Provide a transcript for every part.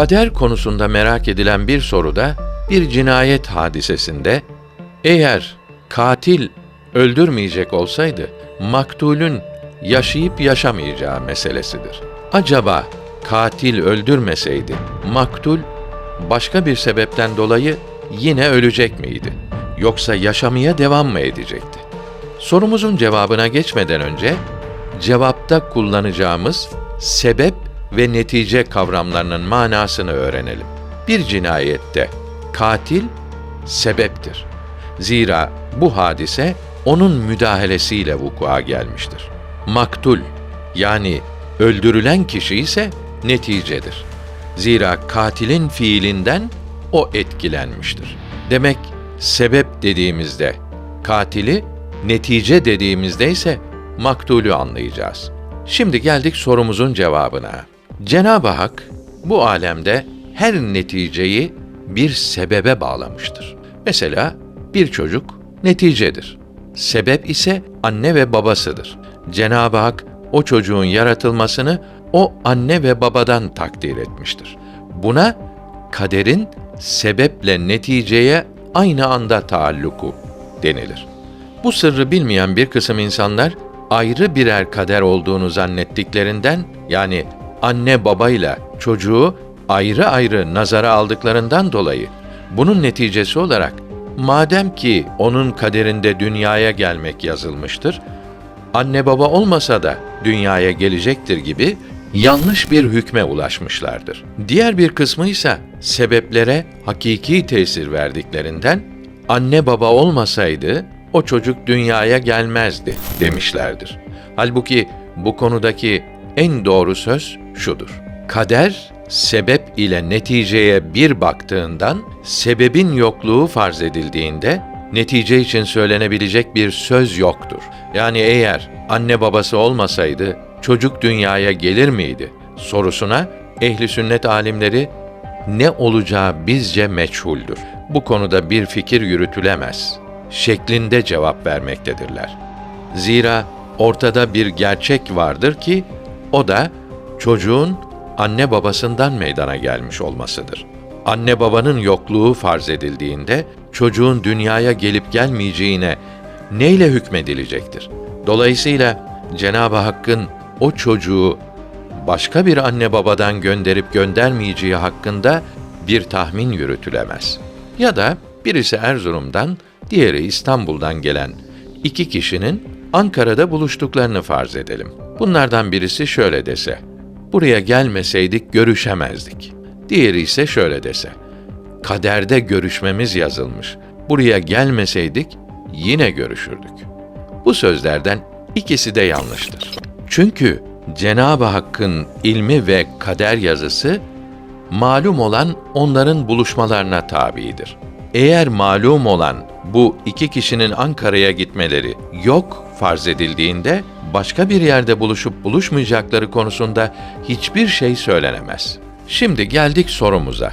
Kader konusunda merak edilen bir soruda bir cinayet hadisesinde eğer katil öldürmeyecek olsaydı maktulün yaşayıp yaşamayacağı meselesidir. Acaba katil öldürmeseydi maktul başka bir sebepten dolayı yine ölecek miydi? Yoksa yaşamaya devam mı edecekti? Sorumuzun cevabına geçmeden önce cevapta kullanacağımız sebep ve netice kavramlarının manasını öğrenelim. Bir cinayette katil sebeptir. Zira bu hadise onun müdahalesiyle vuku'a gelmiştir. Maktul yani öldürülen kişi ise neticedir. Zira katilin fiilinden o etkilenmiştir. Demek sebep dediğimizde katili, netice dediğimizde ise maktulü anlayacağız. Şimdi geldik sorumuzun cevabına. Cenab-ı Hak bu alemde her neticeyi bir sebebe bağlamıştır. Mesela bir çocuk neticedir. Sebep ise anne ve babasıdır. Cenab-ı Hak o çocuğun yaratılmasını o anne ve babadan takdir etmiştir. Buna kaderin sebeple neticeye aynı anda taalluku denilir. Bu sırrı bilmeyen bir kısım insanlar ayrı birer kader olduğunu zannettiklerinden yani anne babayla çocuğu ayrı ayrı nazara aldıklarından dolayı bunun neticesi olarak madem ki onun kaderinde dünyaya gelmek yazılmıştır, anne baba olmasa da dünyaya gelecektir gibi yanlış bir hükme ulaşmışlardır. Diğer bir kısmı ise sebeplere hakiki tesir verdiklerinden anne baba olmasaydı o çocuk dünyaya gelmezdi demişlerdir. Halbuki bu konudaki en doğru söz şudur. Kader sebep ile neticeye bir baktığından sebebin yokluğu farz edildiğinde netice için söylenebilecek bir söz yoktur. Yani eğer anne babası olmasaydı çocuk dünyaya gelir miydi sorusuna ehli sünnet alimleri ne olacağı bizce meçhuldür. Bu konuda bir fikir yürütülemez şeklinde cevap vermektedirler. Zira ortada bir gerçek vardır ki o da çocuğun anne babasından meydana gelmiş olmasıdır. Anne babanın yokluğu farz edildiğinde çocuğun dünyaya gelip gelmeyeceğine neyle hükmedilecektir? Dolayısıyla Cenab-ı Hakk'ın o çocuğu başka bir anne babadan gönderip göndermeyeceği hakkında bir tahmin yürütülemez. Ya da birisi Erzurum'dan, diğeri İstanbul'dan gelen iki kişinin Ankara'da buluştuklarını farz edelim. Bunlardan birisi şöyle dese, buraya gelmeseydik görüşemezdik. Diğeri ise şöyle dese, kaderde görüşmemiz yazılmış, buraya gelmeseydik yine görüşürdük. Bu sözlerden ikisi de yanlıştır. Çünkü Cenab-ı Hakk'ın ilmi ve kader yazısı malum olan onların buluşmalarına tabidir. Eğer malum olan bu iki kişinin Ankara'ya gitmeleri yok farz edildiğinde başka bir yerde buluşup buluşmayacakları konusunda hiçbir şey söylenemez. Şimdi geldik sorumuza.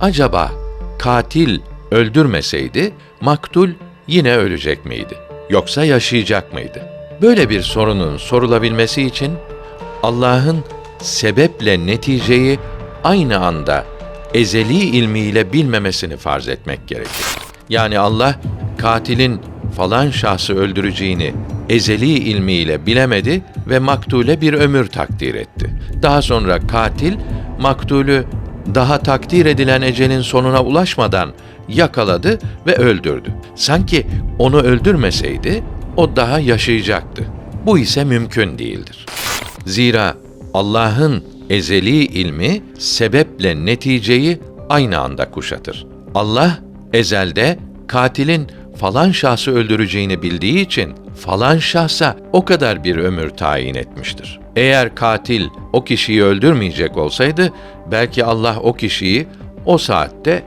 Acaba katil öldürmeseydi maktul yine ölecek miydi? Yoksa yaşayacak mıydı? Böyle bir sorunun sorulabilmesi için Allah'ın sebeple neticeyi aynı anda ezeli ilmiyle bilmemesini farz etmek gerekir. Yani Allah katilin falan şahsı öldüreceğini ezeli ilmiyle bilemedi ve maktule bir ömür takdir etti. Daha sonra katil maktulü daha takdir edilen ecelin sonuna ulaşmadan yakaladı ve öldürdü. Sanki onu öldürmeseydi o daha yaşayacaktı. Bu ise mümkün değildir. Zira Allah'ın ezeli ilmi sebeple neticeyi aynı anda kuşatır. Allah ezelde katilin falan şahsı öldüreceğini bildiği için falan şahsa o kadar bir ömür tayin etmiştir. Eğer katil o kişiyi öldürmeyecek olsaydı belki Allah o kişiyi o saatte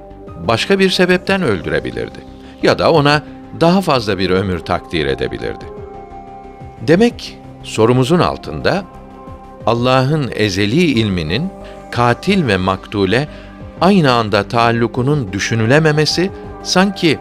başka bir sebepten öldürebilirdi ya da ona daha fazla bir ömür takdir edebilirdi. Demek sorumuzun altında Allah'ın ezeli ilminin katil ve maktule aynı anda taallukunun düşünülememesi sanki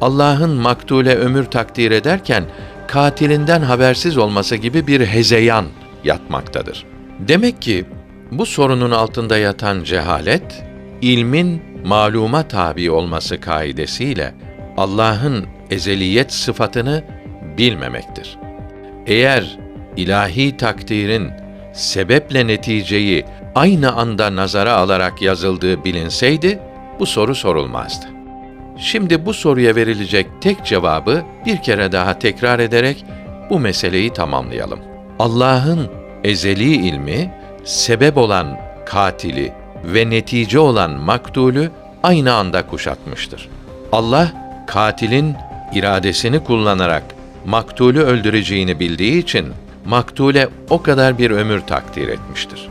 Allah'ın maktule ömür takdir ederken katilinden habersiz olması gibi bir hezeyan yatmaktadır. Demek ki Bu sorunun altında yatan cehalet, ilmin maluma tabi olması kaidesiyle Allah'ın ezeliyet sıfatını bilmemektir. Eğer ilahi takdirin sebeple neticeyi aynı anda nazara alarak yazıldığı bilinseydi, bu soru sorulmazdı. Şimdi bu soruya verilecek tek cevabı bir kere daha tekrar ederek bu meseleyi tamamlayalım. Allah'ın ezeli ilmi, sebep olan katili ve netice olan maktulü aynı anda kuşatmıştır. Allah, katilin iradesini kullanarak maktulü öldüreceğini bildiği için maktule o kadar bir ömür takdir etmiştir.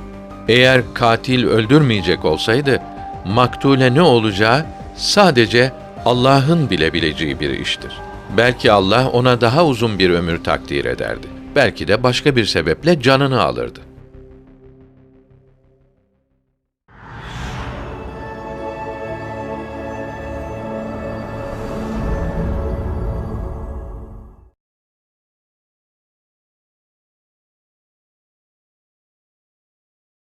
Eğer katil öldürmeyecek olsaydı, maktule ne olacağı sadece Allah'ın bilebileceği bir iştir. Belki Allah ona daha uzun bir ömür takdir ederdi. Belki de başka bir sebeple canını alırdı.